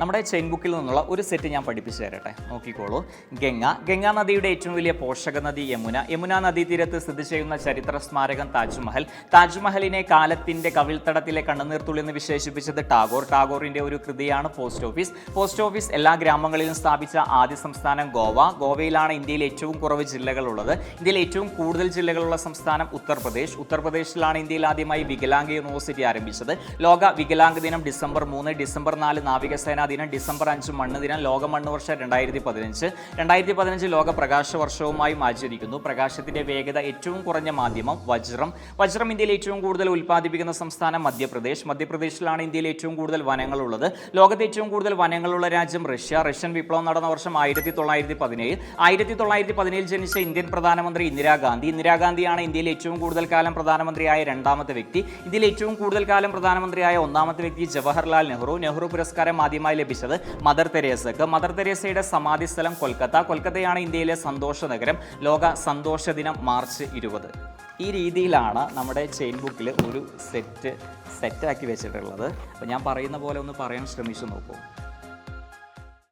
നമ്മുടെ ചെയിൻ ബുക്കിൽ നിന്നുള്ള ഒരു സെറ്റ് ഞാൻ പഠിപ്പിച്ചു തരട്ടെ. നോക്കിക്കോളൂ. ഗംഗ. ഗംഗാ നദിയുടെ ഏറ്റവും വലിയ പോഷക നദി യമുന. യമുന നദീതീരത്ത് സ്ഥിതി ചെയ്യുന്ന ചരിത്ര സ്മാരകം താജ്മഹൽ. താജ്മഹലിനെ കാലത്തിന്റെ കവിൾത്തടത്തിലെ കണ്ണുനീർത്തുള്ളി എന്ന് വിശേഷിപ്പിച്ചത് ടാഗോർ. ടാഗോറിന്റെ ഒരു കൃതിയാണ് പോസ്റ്റ് ഓഫീസ്. പോസ്റ്റ് ഓഫീസ് എല്ലാ ഗ്രാമങ്ങളിലും സ്ഥാപിച്ച ആദ്യ സംസ്ഥാനം ഗോവ. ഗോവയിലാണ് ഇന്ത്യയിൽ ഏറ്റവും കുറവ് ജില്ലകളുള്ളത്. ഇന്ത്യയിൽ ഏറ്റവും കൂടുതൽ ജില്ലകളുള്ള സംസ്ഥാനം ഉത്തർപ്രദേശ്. ഉത്തർപ്രദേശിലാണ് ഇന്ത്യയിൽ ആദ്യമായി വികലാംഗ യൂണിവേഴ്സിറ്റി ആരംഭിച്ചത്. ലോക വികലാംഗ ദിനം ഡിസംബർ മൂന്ന് ഡിസംബർ നാല് നാവികസേനാ ദിനം ഡിസംബർ അഞ്ച് മണ്ണ് ദിനം ലോക മണ്ണ് വർഷം രണ്ടായിരത്തി പതിനഞ്ച് രണ്ടായിരത്തി പതിനഞ്ച് ലോക പ്രകാശ വർഷവുമായും ആചരിക്കുന്നു. പ്രകാശത്തിന്റെ വേഗത ഏറ്റവും കുറഞ്ഞ മാധ്യമം വജ്രം. വജ്രം ഇന്ത്യയിൽ ഏറ്റവും കൂടുതൽ ഉൽപ്പാദിപ്പിക്കുന്ന സംസ്ഥാനം മധ്യപ്രദേശ്. മധ്യപ്രദേശിലാണ് ഇന്ത്യയിൽ ഏറ്റവും കൂടുതൽ വനങ്ങളുള്ളത്. ലോകത്തെ ഏറ്റവും കൂടുതൽ വനങ്ങളുള്ള രാജ്യം റഷ്യ. റഷ്യൻ വിപ്ലവം നടന്ന വർഷം ആയിരത്തി തൊള്ളായിരത്തി പതിനേഴ് ആയിരത്തി തൊള്ളായിരത്തി പതിനേഴിൽ ജനിച്ച ഇന്ത്യൻ പ്രധാനമന്ത്രി ഇന്ദിരാഗാന്ധി. ഇന്ദിരാഗാന്ധിയാണ് ഇന്ത്യയിൽ ഏറ്റവും കൂടുതൽ കാലം പ്രധാനമന്ത്രിയായ രണ്ടാമത്തെ വ്യക്തി. ഇന്ത്യയിൽ ഏറ്റവും കൂടുതൽ കാലം പ്രധാനമന്ത്രിയായ ഒന്നാമത്തെ വ്യക്തി ജവഹർലാൽ നെഹ്റു. നെഹ്റു പുരസ്കാരം ആദ്യമായി ലഭിച്ചത് മദർ തെരേസക്ക്. മദർ തെരേസയുടെ സമാധി സ്ഥലം കൊൽക്കത്ത. കൊൽക്കത്തയാണ് ഇന്ത്യയിലെ സന്തോഷ നഗരം. ലോക സന്തോഷ ദിനം മാർച്ച് ഇരുപത്. ഈ രീതിയിലാണ് നമ്മുടെ ചെയിൻ ബുക്കിൽ ഒരു സെറ്റ് സെറ്റാക്കി വെച്ചിട്ടുള്ളത്. അപ്പോൾ ഞാൻ പറയുന്ന പോലെ ഒന്ന് പറയാൻ ശ്രമിച്ചു നോക്കൂ.